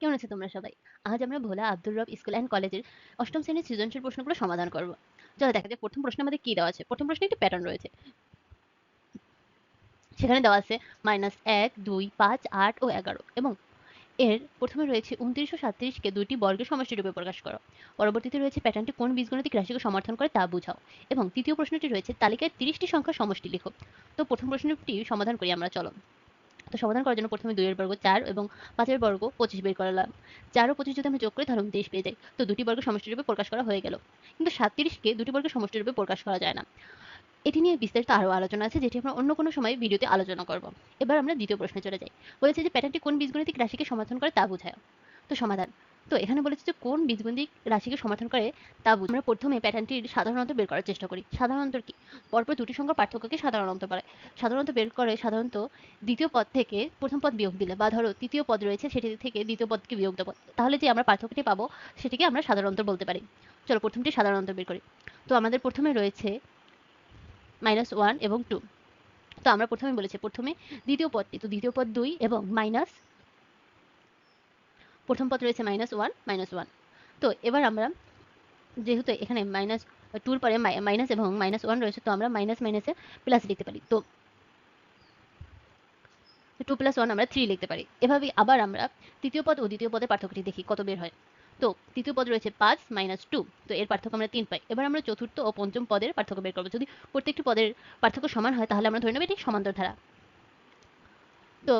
কেমন আছো তোমরা সবাই? আজ আমরা ভোলা আব্দুর রব স্কুল অ্যান্ড কলেজের অষ্টম শ্রেণির সৃজনশীল প্রশ্নগুলো সমাধান করব। চলো দেখা যাক প্রথম প্রশ্নে আমাদের কি দেওয়া আছে। প্রথম প্রশ্নে একটি প্যাটার্ন রয়েছে। সেখানে দেওয়া আছে মাইনাস এক, দুই, পাঁচ, আট ও এগারো এবং এর প্রথমে রয়েছে উনত্রিশশো সাতত্রিশকে দুইটি বর্গের সমষ্টি রূপে প্রকাশ করো। পরবর্তীতে রয়েছে প্যাটার্নটি কোন বীজগণিতিক রাশিকে সমর্থন করে তা বুঝাও এবং তৃতীয় প্রশ্নটি রয়েছে তালিকায় তিরিশটি সংখ্যার সমষ্টি লিখো। তো প্রথম প্রশ্নটি সমাধান করি আমরা, চলো। তো সমাধান করার জন্য প্রথমে দুইয়ের বর্গ চার এবং পাঁচের বর্গ পঁচিশ বের করলাম। চার ও পঁচিশ যদি আমি যোগ করি, তাহলে উনত্রিশ পেয়ে যাই। তো দুটি বর্গ সমষ্টিরূপে প্রকাশ করা হয়ে গেল। কিন্তু সাতত্রিশকে দুটি বর্গের সমষ্টিরূপে প্রকাশ করা যায় না। এটি নিয়ে বিস্তারিত আরও আলোচনা আছে, যেটি আমরা অন্য কোনো সময় ভিডিওতে আলোচনা করব। এবার আমরা দ্বিতীয় প্রশ্নে চলে যাই। বলেছে যে প্যাটার্নটি কোন বীজগণিতিক রাশিকে সমাধান করে তা বোঝায়। তো সমাধান। তো এখানে বলেছে যে কোন বীজগণিতিক রাশিকে সমাধান করে তা আমরা প্রথমে প্যাটার্নটির সাধারণত বের করার চেষ্টা করি। সাধারণত কি? পরপর দুটি সংখ্যার পার্থক্যকে সাধারণত বলে। সাধারণত বের করে সাধারণত দ্বিতীয় পদ থেকে প্রথম পদ বিয়োগ দিলে বা ধরো তৃতীয় পদ রয়েছে সেটি থেকে দ্বিতীয় পদকে বিয়োগ দেবো, তাহলে যে আমরা পার্থক্যটি পাবো সেটিকে আমরা সাধারণত বলতে পারি। চলো প্রথমটি সাধারণত বের করি। তো আমাদের প্রথমে রয়েছে মাইনাস ওয়ান এবং টু তো আমরা প্রথমে বলেছি প্রথমে দ্বিতীয় পদটি, তো দ্বিতীয় পদ দুই এবং মাইনাস প্রথম পদ রয়েছে মাইনাস ওয়ান মাইনাস ওয়ান তো এবার আমরা যেহেতু এখানে মাইনাস টুর পরে মাইনাস এবং মাইনাস ওয়ান রয়েছে, তো আমরা মাইনাস মাইনাসে প্লাস লিখতে পারি। তো টু প্লাস ওয়ান আমরা থ্রি লিখতে পারি। এভাবেই আবার আমরা তৃতীয় পদ ও দ্বিতীয় পদের পার্থক্যটি দেখি, কত বের হয়। তো তৃতীয় পদ রয়েছে পাঁচ মাইনাস টু তো এর পার্থক্য আমরা তিন পাই। এবার আমরা চতুর্থ ও পঞ্চম পদের পার্থক্য বের করব। যদি প্রত্যেকটি পদের পার্থক্য সমান হয়, তাহলে আমরা ধরে নেব এটি সমান্তর ধারা। তো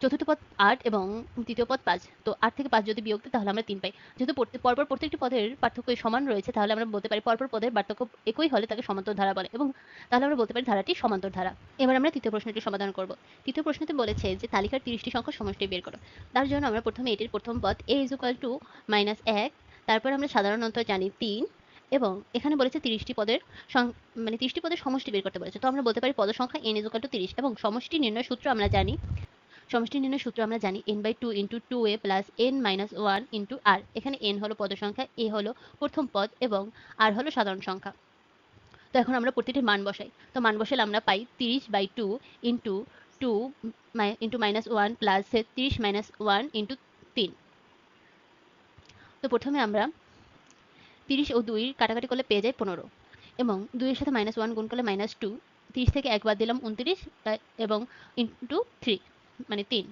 চতুর্থ পদ আট এবং তৃতীয় পদ পাঁচ। তো আট থেকে পাঁচ যদি বিয়োগ তাহলে আমরা তিন পাই। যেহেতু পরপর প্রত্যেকটি পদের পার্থক্য সমান রয়েছে, তাহলে আমরা বলতে পারি পরপর পদের পার্থক্য একই হলে তাকে সমান্তর ধারা বলে এবং তাহলে আমরা বলতে পারি ধারাটি সমান্তর ধারা। এবার আমরা তৃতীয় প্রশ্নটি সমাধান করব। তৃতীয় প্রশ্নতে বলেছে যে তালিকার তিরিশটি সংখ্যা সমষ্টি বের করো। তার জন্য আমরা প্রথমে এটির প্রথম পদ A is equal to minus এক, তারপর আমরা সাধারণত জানি তিন এবং এখানে বলেছে তিরিশটি পদের মানে তিরিশটি পদের সমষ্টি বের করতে বলেছে। তো আমরা বলতে পারি পদ সংখ্যা এন ইজ ইকুয়াল টু তিরিশ এবং সমষ্টি নির্ণয় সূত্র আমরা জানি সমষ্টি নির্ণয় সূত্র আমরা জানি N by two into two A plus N minus one into আর এখানে এন হলো পদ সংখ্যা এ হলো প্রথম পদ এবং আর হলো সাধারণ সংখ্যা। তো এখন আমরা প্রতিটির মান বসাই। তো মান বসালে আমরা পাই তিরিশ by two into two into minus one plus তিরিশ মাইনাস ওয়ান ইন্টু তিন। তো প্রথমে আমরা তিরিশ ও দুই কাটাকাটি করলে পেয়ে যাই পনেরো এবং দুইয়ের সাথে মাইনাস ওয়ান গুণ করলে মাইনাস টু তিরিশ থেকে একবার দিলাম উনত্রিশ এবং ইন্টু থ্রি মানে তিন।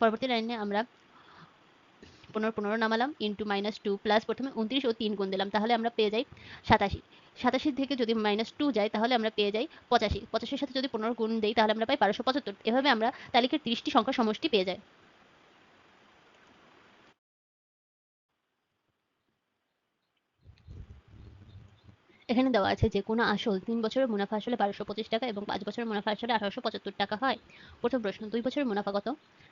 পরবর্তী লাইনে আমরা পনেরো পনেরো নামালাম ইন্টু মাইনাস টু প্লাস প্রথমে উনত্রিশ ও তিন গুণ দিলাম, তাহলে আমরা পেয়ে যাই সাতাশি। সাতাশি থেকে যদি মাইনাস টু যায়, তাহলে আমরা পেয়ে যাই পঁচাশি। পঁচাশির সাথে যদি পনেরো গুণ দিই, তাহলে আমরা পাই বারোশো পঁচাত্তর। এভাবে আমরা তালিকার তিরিশটি সংখ্যা সমষ্টি পেয়ে যাই। এখানে দেওয়া আছে যে, কোনো আসল তিন বছরের মুনাফা আসলে বারোশো পঁচিশ টাকা এবং পাঁচ বছরের মুনাফা আসলে আঠারোশো পঁচাত্তর টাকা হয়। প্রথম প্রশ্ন, দুই বছরের মুনাফা কত?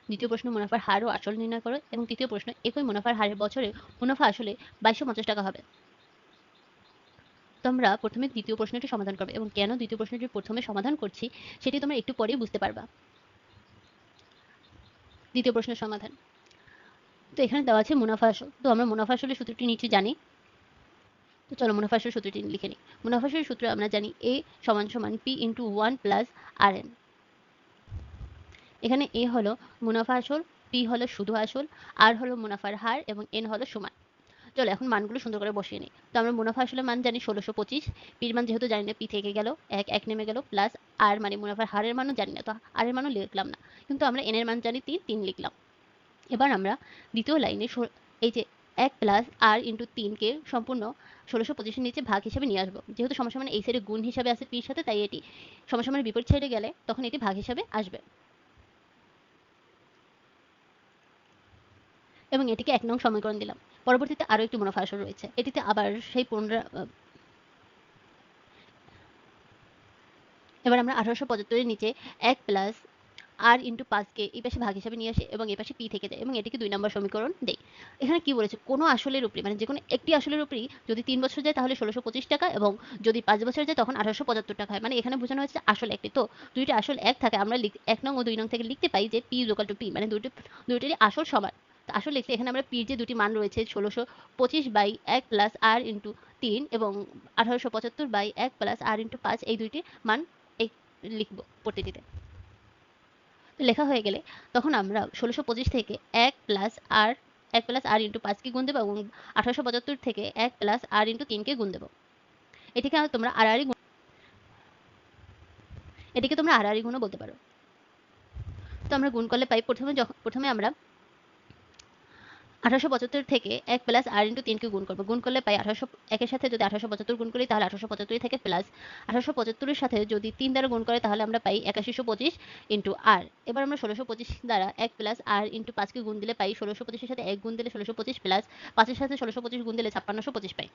দ্বিতীয় প্রশ্ন, মুনাফার হার ও আসল নির্ণয় করো এবং তৃতীয় প্রশ্ন, একই মুনাফার হারের বছরে মুনাফা আসলে বাইশশো পঞ্চাশ টাকা হবে। তোমরা প্রথমে দ্বিতীয় প্রশ্নটি সমাধান করবে এবং কেন দ্বিতীয় প্রশ্নটি প্রথমে সমাধান করছি সেটি তোমরা একটু পরেই বুঝতে পারবা। দ্বিতীয় প্রশ্নের সমাধান। তো এখানে দেওয়া আছে মুনাফা আসল। তো আমরা মুনাফা আসলে সূত্রটি নিচে জানি। তো চলো মুনাফাসের সূত্রটি লিখে নিই। মুনাফাসের সূত্র আমরা জানি এ সমান সমান P into one plus R N এখানে এ হলো মুনাফা আসল পি হলো শুধু আসল আর হলো মুনাফার হার এবং এন হলো সমান। চলো এখন মানগুলো সুন্দর করে বসিয়ে নিই। তো আমরা মুনাফা আসলের মান জানি ষোলোশো পঁচিশ পির মান যেহেতু জানি না পি থেকে গেল, এক এক নেমে গেল প্লাস আর মানে মুনাফার হারের মানও জানি না, তো আর এর মানও লিখলাম না। কিন্তু আমরা এনের মান জানি তিন তিন লিখলাম। এবার আমরা দ্বিতীয় লাইনে এই যে এক প্লাস আর ইন্টু তিনকে সম্পূর্ণ ষোলোশো পঁচিশের নিচে ভাগ হিসাবে নিয়ে আসব। যেহেতু সমসমান এই সাইডে গুণ হিসাবে আছে পির সাথে, তাই এটি সমসমানের বিপরীত সাইডে গেলে তখন এটি ভাগ হিসাবে আসবে। এবং এটিকে এক নং সমীকরণ দিলাম। পরবর্তীতে আরও একটি মুনাফা আসর রয়েছে। এটিতে আবার সেই পুনরা এবার আমরা আঠারোশো পঁচাত্তরের নিচে এক প্লাস আর ইন্টু পাঁচকে এই পাশে ভাগ হিসাবে নিয়ে আসে এবং এই পাশে পি থেকে যায় এবং এটিকে দুই নম্বর সমীকরণ দেয়। এখানে কি বলেছে? কোনো আসলের উপরে মানে যে কোনো একটি আসলের উপরেই যদি তিন বছর যায় তাহলে ষোলোশো পঁচিশ টাকা এবং যদি পাঁচ বছর যায় তখন আঠারোশো পঁচাত্তর টাকা হয়। মানে এখানে বোঝানো হচ্ছে আসল একটি। তো দুইটা আসল এক থাকে, আমরা এক নং ও দুই নং থেকে লিখতে পাই যে পি লোকাল টু পি মানে দুটো দুইটারই আসল সমান। আসল লিখতে এখানে আমরা পির যে দুটি মান রয়েছে, ষোলোশো পঁচিশ বাই এক প্লাস আর ইন্টু তিন এবং আঠারোশো পঁচাত্তর বাই এক প্লাস আর ইন্টু পাঁচ, এই দুইটি মান এই লিখব প্রতিটিতে লেখা হয়ে গেলে তখন আমরা ষোলোশো পঁচিশ থেকে এক প্লাস আর এক প্লাস আর ইন্টু পাঁচকে গুণ দেবো এবং আঠারোশো পঁচাত্তর থেকে এক প্লাস আর ইন্টু তিনকে গুণ দেবো। এটিকে তোমরা আড়াআড়ি গুণ এটিকে তোমরা আড়াআড়ি গুণও বলতে পারো। তো আমরা গুণ করলে পাই প্রথমে যখন প্রথমে আমরা আঠারোশো পঁচাত্তর থেকে এক প্লাস আর ইন্টু তিনকে গুণ করব। গুণ করলে পাই আঠারোশো, একের সাথে যদি আঠারোশো পঁচাত্তর গুণ করি, তাহলে আঠারোশো পঁচাত্তর থেকে প্লাস। আঠারোশো পঁচাত্তরের সাথে যদি তিন দ্বারা গুণ করে, তাহলে আমরা পাই একাশিশো পঁচিশ ইন্টু আর। এবার আমরা ষোলোশো পঁচিশ দ্বারা এক প্লাস আর ইন্টু পাঁচকে গুণ দিলে পাই ষোলোশো পঁচিশের সাথে এক গুণ দিলে ষোলোশো পঁচিশ প্লাস, পাঁচের সাথে ষোলোশো পঁচিশ গুণ দিলে ছাপ্পান্নশো পঁচিশ পাই।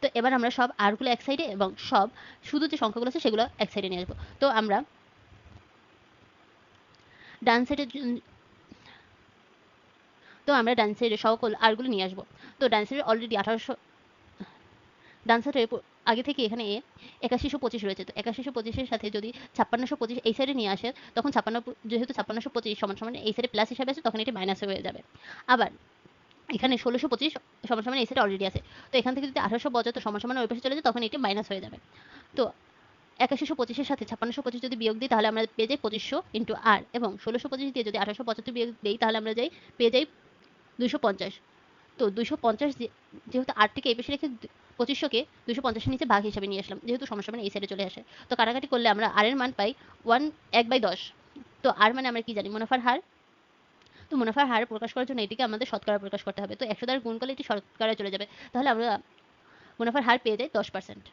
তো এবার আমরা সব আরগুলো এক সাইডে এবং সব শুধু যে সংখ্যাগুলো আছে, সেগুলো এক সাইডে নিয়ে আসব। তো আমরা ডান সাইডের তো আমরা ডান সাইডে সকল আরগুলো নিয়ে আসব। তো ডান সাইডে অলরেডি আঠারোশো ডান সাইডে আগে থেকে এখানে একাশিশো পঁচিশ রয়েছে। তো একাশিশো পঁচিশের সাথে যদি ছাপ্পান্নশো পঁচিশ এই সাইডে নিয়ে আসে, তখন ছাপ্পান্ন যেহেতু ছাপ্পান্নশো পঁচিশ সমান সমান এই সাইডে প্লাস হিসাবে আছে, তখন এটি মাইনাস হয়ে যাবে। আবার এখানে ষোলোশো পঁচিশ সমান সমান এই সাইডে অলরেডি আছে। তো এখান থেকে যদি আঠারোশো পঁচাত্তর সমান সমান ওই পাশে চলে যায়, তখন এটি মাইনাস হয়ে যাবে। তো একাশিশো পঁচিশের সাথে ছাপ্পান্নশো পঁচিশ যদি বিয়োগ দিই, তাহলে আমরা পেয়ে যাই পঁচিশশো ইন্টু আর এবং ষোলোশো পঁচিশ দিয়ে যদি আঠারোশো পঁচাত্তর বিয়োগ দিই, তাহলে আমরা যাই, পেয়ে যাই দুশো পঞ্চাশ। তো দুশো পঞ্চাশ যেহেতু আটটিকে এই পাশে রেখে পঁচিশশোকে দুশো পঞ্চাশের নিচে ভাগ হিসাবে নিয়ে আসলাম, যেহেতু সমস্যা মানে এই সাইডে চলে আসে। তো কাটাকাটি করলে আমরা আর এর মান পাই ওয়ান এক বাই দশ। তো আর মানে আমরা কি জানি? মুনাফার হার। তো মুনাফার হার প্রকাশ করার জন্য এটিকে আমাদের শতকরা প্রকাশ করতে হবে। তো একশো দ্বারা গুণ করলে এটি শতকরা চলে যাবে। তাহলে আমরা মুনাফার হার পেয়ে যাই দশ পার্সেন্ট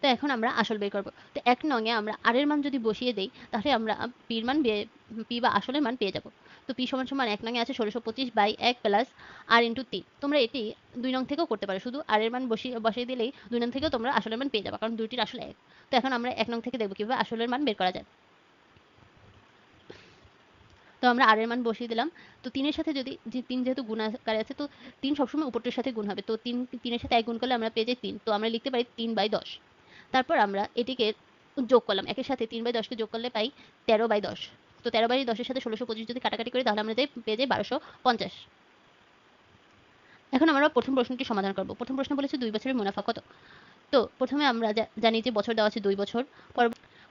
তো এখন আমরা আসল বের করব। তো এক নঙে আমরা আর এর মান যদি বসিয়ে দেই, তাহলে আমরা পির মান পি বা আসলের মান পেয়ে যাব। তো পি সমান সমান এক নঙে আছে ষোলোশো পঁচিশ বাই এক প্লাস আর ইন্টু তিন তোমরা এটি দুই নং থেকেও করতে পারো, শুধু আর এর মান বসিয়ে বসিয়ে দিলেই দুই নং থেকেও তোমরা আসলের মান পেয়ে যাবে, কারণ দুইটির আসলে এক। তো এখন আমরা এক নং থেকে দেখব কীভাবে আসলের মান বের করা যায়। তো আমরা আর এর মান বসিয়ে দিলাম। তো তিনের সাথে যদি, যে তিন যেহেতু গুণ আকারে আছে, তো তিন সবসময় উপরটার সাথে গুণ হবে। তো তিন, তিনের সাথে এক গুণ করলে আমরা পেয়ে যাই তিন। তো আমরা লিখতে পারি তিন বাই দশ। তারপর আমরা এটিকে যোগ করলাম। একের সাথে তিন বাই দশকে যোগ করলে পাই তেরো বাই দশ। তো তেরো বাই দশের সাথে ষোলোশো পঁচিশ যদি কাটাকাটি করি, তাহলে আমরা যাই, পেয়ে যাই বারোশো পঞ্চাশ। এখন আমরা প্রথম প্রশ্নটি সমাধান করব। প্রথম প্রশ্ন বলেছে দুই বছরের মুনাফা কত? তো প্রথমে আমরা জানি যে বছর দেওয়া আছে দুই বছর।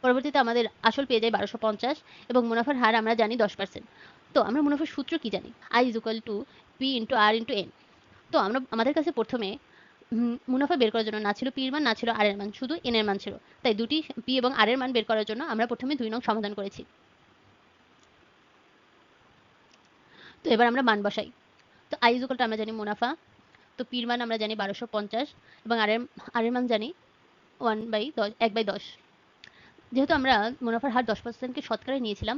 পরবর্তীতে আমাদের আসল পেয়ে যায় বারোশো পঞ্চাশ এবং মুনাফার হার আমরা জানি দশ পার্সেন্ট। তো আমরা মুনাফার সূত্র কি জানি? I is equal to P into R into N তো আমরা, আমাদের কাছে প্রথমে মুনাফা বের করার জন্য না ছিল পির মান, না ছিল আর এর মান, শুধু এন এর মান ছিল। তাই দুটি পি এবং আর এর মান বের করার জন্য আমরা প্রথমে দুই নং সমাধান করেছি। তো এবার আমরা মান বসাই। তো আই ইজুকালটা আমরা জানি মুনাফা, তো পির মান আমরা জানি বারোশো পঞ্চাশ এবং আর আর এর মান জানি ওয়ান বাই দশ, এক বাই দশ। যেহেতু আমরা মুনাফার হার দশ পার্সেন্টকে শতকরায় নিয়েছিলাম,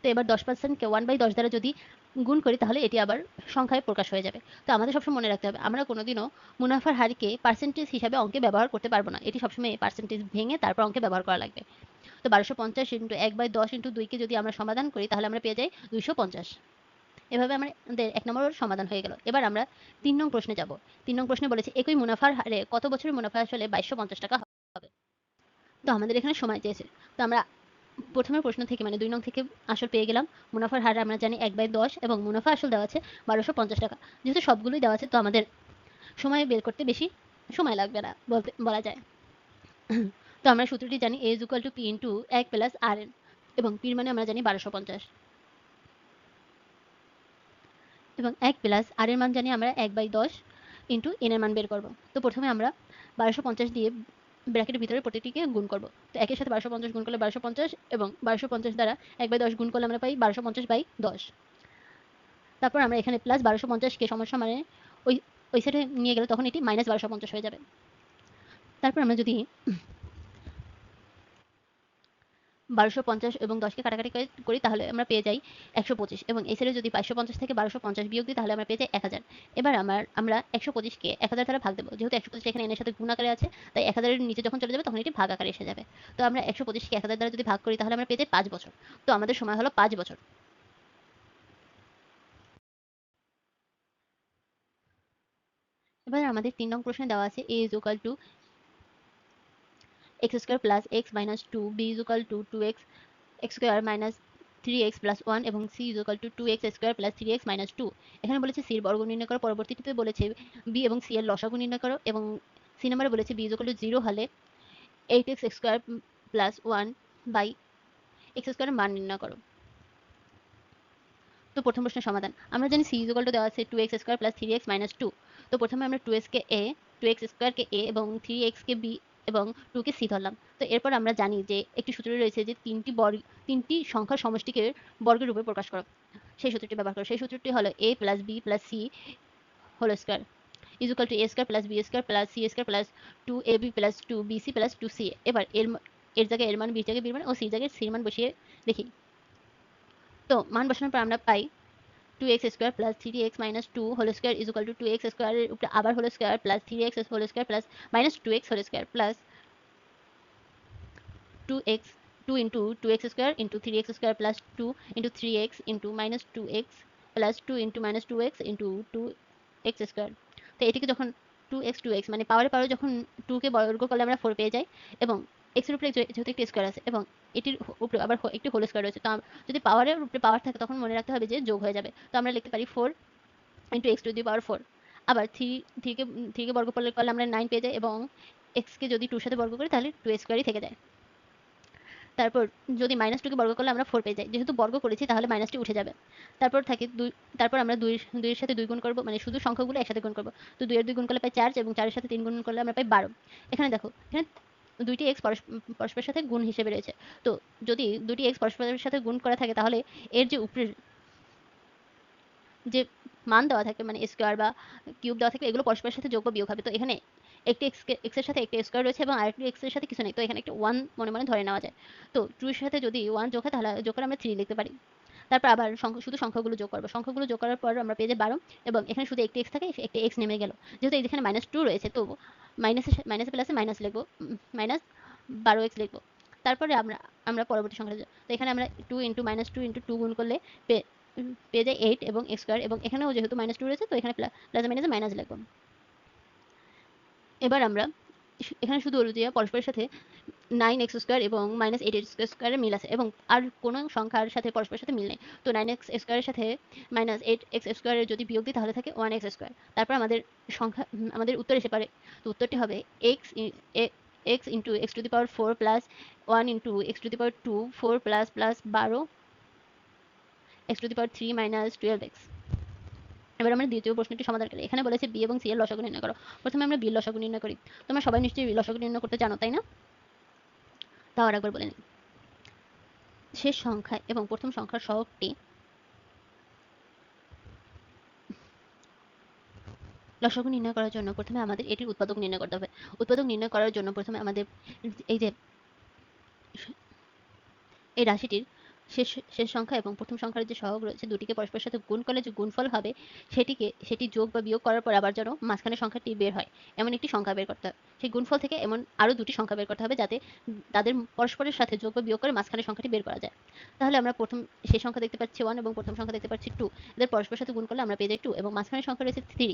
তো এবার দশ পার্সেন্টকে ওয়ান বাই দশ দ্বারা যদি গুণ করি, তাহলে এটি আবার সংখ্যায় প্রকাশ হয়ে যাবে। তো আমাদের সবসময় মনে রাখতে হবে, আমরা কোনোদিনও মুনাফার হারকে পার্সেন্টেজ হিসাবে অঙ্কে ব্যবহার করতে পারব না। এটি সবসময় পার্সেন্টেজ ভেঙে তারপর অঙ্কে ব্যবহার করা লাগবে। তো বারোশো পঞ্চাশ ইন্টু এক বাই দশ ইন্টু দুইকে যদি আমরা সমাধান করি, তাহলে আমরা পেয়ে যাই দুইশো পঞ্চাশ। এভাবে আমাদের এক নম্বর সমাধান হয়ে গেল। এবার আমরা তিন নং প্রশ্নে যাব। তিন নং প্রশ্নে বলেছে, একই মুনাফার হারে কত বছরের মুনাফা আসলে বাইশশো পঞ্চাশ টাকা হবে? তো আমাদের এখানে সময় চেয়েছে। তো আমরা প্রথমের প্রশ্ন থেকে মানে দুই নং থেকে আসল পেয়ে গেলাম। মুনাফার হার আমরা জানি এক বাই দশ এবং মুনাফা আসল দেওয়া আছে বারোশো পঞ্চাশ টাকা। যেহেতু সবগুলোই দেওয়া আছে, তো আমাদের সময় বের করতে বেশি সময় লাগবে না, বলতে বলা যায়। তো আমরা সূত্রটি জানি A is equal to P into এক প্লাস আর এন এবং পির মানে আমরা জানি বারোশো পঞ্চাশ। এবং এক প্লাস আর এর মান জানি আমরা এক বাই দশ ইন্টু এন এর মান বের করব। তো প্রথমে আমরা বারোশো পঞ্চাশ দিয়ে ব্র্যাকেটের ভিতরে প্রতিটিকে গুণ করব। তো একের সাথে বারোশো পঞ্চাশ গুণ করলে বারোশো পঞ্চাশ এবং বারোশো পঞ্চাশ দ্বারা এক বাই দশ গুণ করলে আমরা পাই বারোশো পঞ্চাশ বাই দশ। তারপর আমরা এখানে প্লাস বারোশো পঞ্চাশকে সমস্যা মানে ওই ওই সাইডে নিয়ে গেলে তখন এটি মাইনাস বারোশো পঞ্চাশ হয়ে যাবে। তারপর আমরা যদি বারোশো পঞ্চাশ এবং দশকে কাটাকাটি করি তাহলে আমরা পেয়ে যাই একশো পঁচিশ। এবং এই সাইডে যদি পাঁচশো পঞ্চাশ থেকে বারোশো পঞ্চাশ বিয়োগ দিই, তাহলে আমরা পেয়ে যাই এক হাজার। এবার আমার, আমরা একশো পঁচিশকে এক হাজার দ্বারা ভাগ দেবো। যেহেতু একশো পঁচিশ এখানে এনের সাথে গুণ আকারে আছে, তাই এক হাজারের নিচে যখন চলে যাবে, তখন এটি ভাগ আকারে এসে যাবে। তো আমরা একশো পঁচিশকে এক হাজার দ্বারা যদি ভাগ করি, তাহলে আমরা পেয়ে যাই পাঁচ বছর। তো আমাদের সময় হলো পাঁচ বছর। এবার আমাদের তিন নং প্রশ্নে দেওয়া আছে A is to x square plus X minus two B is equal to two X X square minus three X plus one এবং C is equal to two X square plus three X minus two এখানে বলেছে সির বর্গ নির্ণয় করো পরবর্তীতে বলেছে B এবং C এর লসাগু নির্ণয় করো এবং সি নাম্বারে বলেছে B is equal to zero হলে eight X square plus one by X স্কোয়ারের মান নির্ণয় করো। তো প্রথম প্রশ্নের সমাধান। আমরা জানি সি ইজুকাল টু দেওয়া আছে two X square plus three X minus two তো প্রথমে আমরা টু এক্সকে এ টু এক্স স্কোয়ারকে এ এবং থ্রি এক্সকে বি এবং টুকে সি ধরলাম তো এরপর আমরা জানি যে একটি সূত্র রয়েছে যে তিনটি বর্গ, তিনটি সংখ্যার সমষ্টিকে বর্গের রূপে প্রকাশ করো। সেই সূত্রটি ব্যবহার করো। সেই সূত্রটি হলো A plus B plus C whole square plus B square plus C square plus two A B plus two B C plus two C এবার এর এর জায়গায় এর মান বির জায়গায় বির মান ও সির জায়গায় সির মান বসিয়ে দেখি। তো মান বসানোর পর আমরা পাই two X square plus three X minus two whole square equal to two X স্কোয়ারের উপরে আবার whole square plus three X whole square plus minus two X whole square plus two X two into two X square into three X square plus two into three X into minus two X plus two into minus two X into two X square তো এটিকে যখন two x two x মানে পাওয়ারে পাওয়ারে যখন টুকে বর্গ করলে আমরা ফোর পেয়ে যাই এবং এক্সের উপরে যেহেতু একটি স্কোয়ার আছে এবং এটির উপরে আবার একটি হোল স্কোয়ার রয়েছে, তো যদি পাওয়ারের উপরে পাওয়ার থাকে তখন মনে রাখতে হবে যে যোগ হয়ে যাবে। তো আমরা লিখতে পারি four into X to the power four আবার থ্রি থ্রিকে থ্রিকে বর্গ করলে করলে আমরা নাইন পেয়ে যাই এবং এক্সকে যদি টুর সাথে বর্গ করি তাহলে টু স্কোয়ারই থেকে যায়। তারপর যদি মাইনাস টুকে বর্গ করলে আমরা ফোর পেয়ে যাই। যেহেতু বর্গ করেছি তাহলে মাইনাসটি উঠে যাবে। তারপর থাকে দুই, তারপর আমরা দুই, দুইয়ের সাথে দুই গুণ করব মানে শুধু সংখ্যাগুলো একসাথে গুণ করব। তো দুইয়ের দুই গুণ করলে পাই চার এবং চারের সাথে তিন গুণ করলে আমরা পাই বারো। এখানে দেখো, এখানে দুইটি এক্স পরস্পরের সাথে গুণ হিসেবে রয়েছে। তো যদি দুটি এক্স পরস্পরের সাথে গুণ করা থাকে, তাহলে এর যে উপরের যে মান দেওয়া থাকে মানে স্কোয়ার বা কিউব দেওয়া থাকে এগুলো পরস্পরের সাথে যোগ বিয়োগ হবে। তো এখানে একটি এক্সের সাথে একটি স্কোয়ার রয়েছে এবং আরেকটি এক্সের সাথে কিছু নেই। তো এখানে একটা ওয়ান মনে মনে ধরে নেওয়া যায়। তো টুর সাথে যদি ওয়ান যোগ হয়, তাহলে যোগ করে আমরা থ্রি লিখতে পারি। তারপর আবার শুধু সংখ্যাগুলো যোগ করব। সংখ্যাগুলো যোগ করার পর আমরা পেয়ে যাই বারো এবং এখানে শুধু একটি এক্স থাকে একটি এক্স নেমে গেল। যেহেতু এখানে মাইনাস টু রয়েছে, তো মাইনাসে মাইনাসে প্লাসে মাইনাস লিখব মাইনাস বারো এক্স লিখব। তারপরে আমরা আমরা পরবর্তী সংখ্যা যাব। তো এখানে আমরা two into minus two into two গুণ করলে পেয়ে যাই এইট এবং এক্স স্কোয়ার এবং এখানেও যেহেতু মাইনাস টু রয়েছে, তো এখানে প্লাস মাইনাসে মাইনাস লিখব। এবার আমরা এখানে শুধু হলো যে পরস্পরের সাথে নাইন এক্স স্কোয়ার এবং মাইনাস এইট এক্স স্কোয়ারের মিল আছে এবং আর কোনো সংখ্যার সাথে পরস্পরের সাথে মিল নেই। তো নাইন এক্স স্কোয়ারের সাথে মাইনাস এইট এক্স স্কোয়ারের যদি বিয়োগ দিই তাহলে থাকে ওয়ান এক্স স্কোয়ার তারপর আমাদের সংখ্যা আমাদের উত্তর এসে পারে তো উত্তরটি হবে X X into X to the power four plus one into X to the power two four plus plus বারো X to the power three minus twelve X এবার আমরা দ্বিতীয় প্রশ্নটি সমাধান করি। এখানে বলেছে বি এবং সি এর লসাগু নির্ণয় করো। প্রথমে আমরা বি লসাগু নির্ণয় করি। তোমরা সবাই নিশ্চয়ই লসাগু নির্ণয় করতে জানো, তাই না? তাও আর একবার বলে নিই। শেষ সংখ্যা এবং প্রথম সংখ্যার সহগটি লসাগু নির্ণয় করার জন্য প্রথমে আমাদের এটির উৎপাদক নির্ণয় করতে হবে। উৎপাদক নির্ণয় করার জন্য প্রথমে আমাদের এই যে এই রাশিটির শেষ শেষ সংখ্যা এবং প্রথম সংখ্যার যে সহগ রয়েছে দুটিকে পরস্পরের সাথে গুণ করলে যে গুণফল হবে, সেটিকে, সেটি যোগ বা বিয়োগ করার পর আবার যেন মাঝখানে সংখ্যাটি বের হয়। এমন একটি সংখ্যা বের করতে হবে। সেই গুণফল থেকে এমন আরও দুটি সংখ্যা বের করতে হবে যাতে তাদের পরস্পরের সাথে যোগ বা বিয়োগ করে মাঝখানে সংখ্যাটি বের করা যায়। তাহলে আমরা প্রথম সেই সংখ্যা দেখতে পাচ্ছি ওয়ান এবং প্রথম সংখ্যা দেখতে পাচ্ছি টু এদের পরস্পরের সাথে গুণ করলে আমরা পেয়ে যাই টু এবং মাঝখানে সংখ্যা রয়েছে থ্রি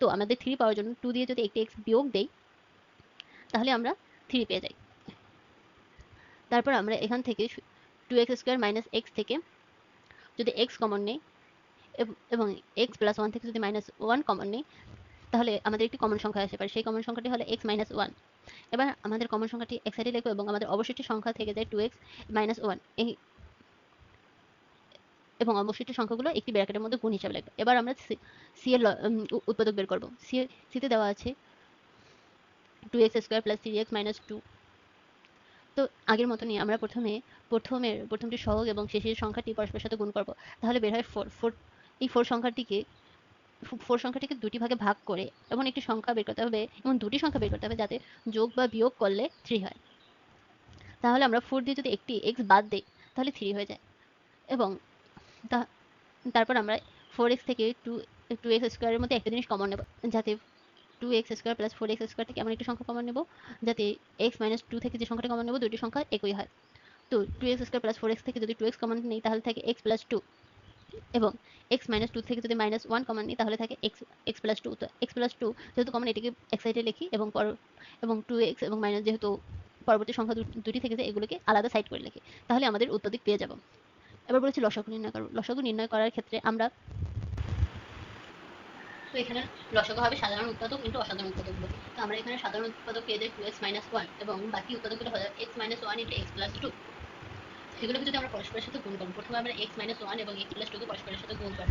তো আমাদের থ্রি পাওয়ার জন্য টু দিয়ে যদি একটি এক্স বিয়োগ দেই, তাহলে আমরা থ্রি পেয়ে যাই। তারপর আমরা এখান থেকে two X square minus X থেকে যদি এক্স কমন নেই, এবং এক্স প্লাস ওয়ান থেকে যদি মাইনাস ওয়ান কমন নেই, তাহলে আমাদের একটি কমন সংখ্যা আসতে পারে। সেই কমন সংখ্যাটি হলো এক্স মাইনাস ওয়ান এবার আমাদের কমন সংখ্যাটি এক সাইডে লিখব এবং আমাদের অবশিষ্ট সংখ্যা থেকে যায় টু এক্স মাইনাস ওয়ান এই এবং অবশিষ্ট সংখ্যাগুলো একটি ব্র্যাকেটের মধ্যে গুণ হিসাবে লিখব এবার আমরা সি এর উৎপাদক বের করব। সি সিতে দেওয়া আছে two X square plus three X minus two তো আগের মতনই আমরা প্রথমে প্রথমের প্রথমটি সহগ এবং শেষের সংখ্যাটি পরস্পরের সাথে গুণ করব। তাহলে বের হয় ফোর ফোর এই ফোর সংখ্যাটিকে ফোর সংখ্যাটিকে দুটি ভাগে ভাগ করে এমন একটি সংখ্যা বের করতে হবে এমন দুটি সংখ্যা বের করতে হবে যাতে যোগ বা বিয়োগ করলে থ্রি হয়। তাহলে আমরা ফোর দিয়ে যদি একটি এক্স বাদ দিই, তাহলে থ্রি হয়ে যায়। এবং তা- তারপর আমরা ফোর এক্স থেকে টু টু এক্স স্কোয়ারের মধ্যে একটা জিনিস কমন নেব, যাতে two X square plus four X square থেকে এমন একটি সংখ্যা কমন নেব, যাতে এক্স মাইনাস টু থেকে যে সংখ্যাটা কমন নেব দুটি সংখ্যা একই হয়। তো two X square plus four X থেকে যদি টু এক্স কমন নেই, তাহলে থাকে এক্স প্লাস টু এবং এক্স মাইনাস টু থেকে যদি মাইনাস ওয়ান কমন নিই, তাহলে থাকে এক্স এক্স প্লাস টু তো এক্স প্লাস টু যেহেতু কমন এটিকে এক সাইডে লিখি এবং পর, এবং টু এক্স এবং মাইনাস যেহেতু পরবর্তী সংখ্যা দুটি থেকে যায়, এগুলোকে আলাদা সাইড করে লিখি। তাহলে আমাদের উত্তরদিক পেয়ে যাব। এবার বলেছি লসাগু নির্ণয় করো। লসাগু নির্ণয় করার ক্ষেত্রে আমরা তো এখানে লসাগু হবে সাধারণ উৎপাদক ইন্টু অসাধারণ উৎপাদক বলি তো আমরা এখানে সাধারণ উৎপাদক পেয়ে যাই টু এক্স মাইনাস ওয়ান এবং বাকি উৎপাদকগুলো হয়ে X minus one into X plus two এগুলোকে যদি আমরা পরস্পরের সাথে গুণ করব প্রথমে আমরা এক্স মাইনাস ওয়ান এবং এক্স প্লাস টুকে পরস্পরের সাথে গুণ করব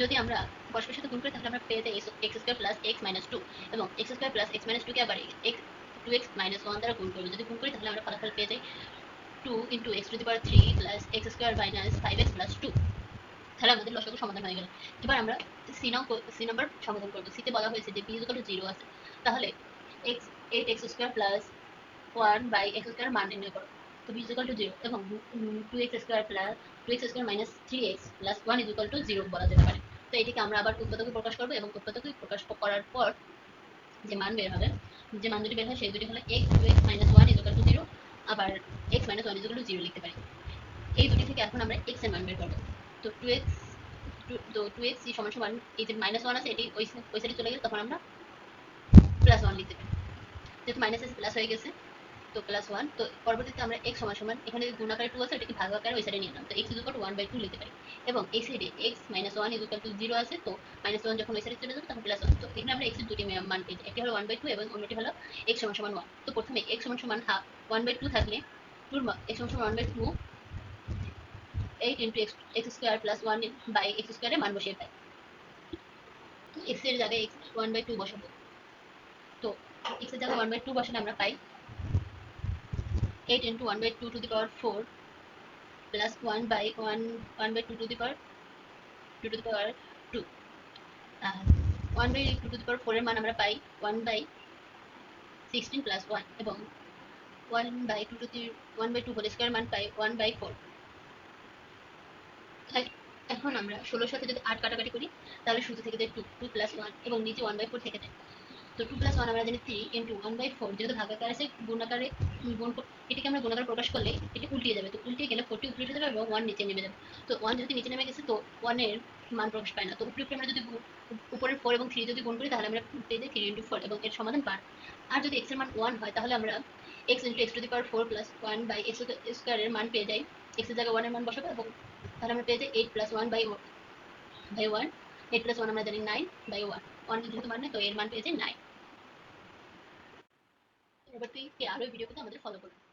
যদি আমরা পরস্পরের সাথে গুণ করি, তাহলে আমরা পেয়ে যাই X square plus X minus two এবং X square plus X minus টুকে আবার X two X minus one দ্বারা গুণ করব। যদি গুণ করি, তাহলে আমরা ফলাফল পেয়ে যাই two into X to the power three plus X square minus five X plus two তাহলে আমাদের লসাগু সমাধান হয়ে গেল। এবার আমরা সি নাও সি নাম্বার সমাধান করব। সিতে বলা হয়েছে যে বি ইজ জিরো আছে। তাহলে X eight X square plus one by X square মান নির্ণয় করো। তো বি ইজ টু জিরো এবং two X square plus two X square minus three X plus one is to zero বলা যেতে পারে। তো এটিকে আমরা আবার উৎপাদকে প্রকাশ করব এবং উৎপাদকে প্রকাশ করার পর যে মান বের হবে, যে মান দুটি বের হয় সেই দুটি হলো X two X minus one is to zero আবার X minus one is to zero লিখতে পারি। এই দুটি থেকে এখন আমরা এক্সের মান বের করব। তো টু এক্স তো টু এক্স সমান সমান, এই যে মাইনাস ওয়ান আছে, এটি ওই সাইডে চলে গেলে তখন আমরা প্লাস ওয়ান লিখতে পারি। যেহেতু মাইনাস আছে প্লাস হয়ে গেছে, তো প্লাস ওয়ান তো পরবর্তীতে আমরা এক্স সমান সমান, এখানে যে গুণ আকারে টু আছে, এটাকে ভাগ আকারে ওই সাইডে নিয়ে নিলাম তো X equal one by two লিখতে পারি। এবং এই সাইডে X minus one equal to zero আছে, তো মাইনাস ওয়ান যখন ওই সাইডে চলে যাবে, তখন প্লাস ওয়ান তো এখানে আমরা এক্সের দুটি মান পেয়েছি, একটি হলো ওয়ান বাই টু এবং অন্যটি হলো এক্স সমান সমান ওয়ান তো প্রথমে এক্স সমান সমান হাফ ওয়ান বাই টু থাকলে টুর এক্স সমান সমান one by two eight into X X square plus one by X স্কোয়ারে মান বসিয়ে পাই এক্সের জায়গায় এক্স ওয়ান বাই টু বসাবো তো এক্সের জায়গায় ওয়ান বাই টু বসালে আমরা পাই eight into one by two to the power four plus one by one one by two to the power two to the power two one by two to the power ফোরের মান আমরা পাই one by sixteen plus one এবং one by two to the one by two whole square মান পাই one by four এখন আমরা ষোলোর সাথে যদি আট কাটাকাটি করি, তাহলে শুরু থেকে যায় টু টু প্লাস ওয়ান এবং নিচে ওয়ান বাই ফোর থেকে যায়। তো টু প্লাস ওয়ান আমরা জানি three into one by four যেহেতু ভাগাকার আছে, গুণাকারে গুণ এটিকে আমরা গুণাকার প্রকাশ করলে এটি উল্টিয়ে যাবে। তো উল্টিয়ে গেলে ফোরটি উপরে উঠে যাবে এবং ওয়ান নিচে নেমে যাবে। তো ওয়ান যেহেতু নিচে নেমে গেছে, তো ওয়ানের মান প্রকাশ পায় না। তো উপরে আমরা যদি উপরের ফোর এবং থ্রি যদি গুণ করি, তাহলে আমরা পেয়ে যাই থ্রি ইন্টু ফোর এবং এর সমাধান পার। আর যদি এক্সের মান ওয়ান হয়, তাহলে আমরা x into x to the power four plus one by x স্কোয়ারের মান পেয়ে যাই। এক্সের জায়গায় ওয়ানের মান বসাবো এবং তাহলে আমরা পেয়েছি eight plus one by by one eight plus one আমরা জানি নাইন বাই ওয়ান ওয়ান যেহেতু মান নেই তো এর মান পেয়েছে নাইন নাইন তুই আরও ভিডিও আমাদের ফলো করুন